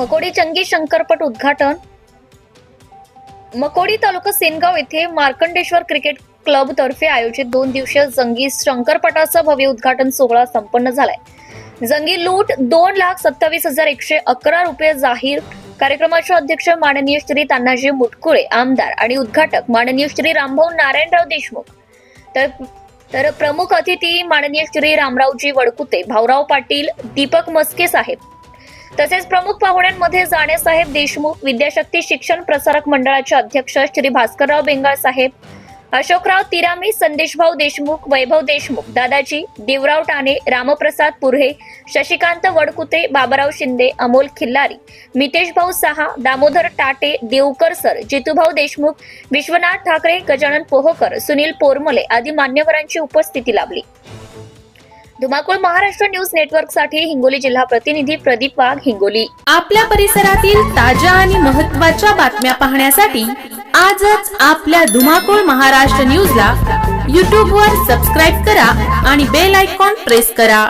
मकोडी चंगी शंकरपट उद्घाटन. मकोडी तालुका सेनगाव येथे मार्कंडेश्वर क्रिकेट क्लब तर्फे आयोजित दोन दिवसीय जंगी शंकरपटाचा भव्य उद्घाटन सोहळा संपन्न झालाय. जंगी लूट दोन लाख सत्तावीस हजार एकशे अकरा रुपये जाहीर. कार्यक्रमाचे अध्यक्ष माननीय श्री तान्हाजी मुटकुळे आमदार आणि उद्घाटक माननीय श्री रामभाऊ नारायणराव देशमुख. तर तर प्रमुख अतिथी माननीय श्री रामरावजी वडकुते भाऊराव पाटील दीपक मस्के साहेब. तसेच प्रमुख पाहुण्यांमध्ये जाणेसाहेब देशमुख विद्याशक्ती शिक्षण प्रसारक मंडळाचे अध्यक्ष श्री भास्करराव बेंगाळ साहेब अशोकराव तिरामी संदेशभाऊ देशमुख वैभव देशमुख दादाजी देवराव टाणे रामप्रसाद पुर्हे शशिकांत वडकुते बाबाराव शिंदे अमोल खिल्लारी मितेश भाऊ दामोदर टाटे देवकर सर जितूभाऊ देशमुख विश्वनाथ ठाकरे गजानन पोहकर सुनील पोरमले आदी मान्यवरांची उपस्थिती लाभली. धुमाकूळ महाराष्ट्र न्यूज नेटवर्कसाठी हिंगोली जिल्हा प्रतिनिधी प्रदीप वाघ हिंगोली. आपल्या परिसरातील ताज्या आणि महत्त्वाच्या बातम्या पाहण्यासाठी आजच आपल्या धुमाकूळ महाराष्ट्र न्यूजला यूट्यूबवर सबस्क्राईब करा आणि बेल आयकॉन प्रेस करा.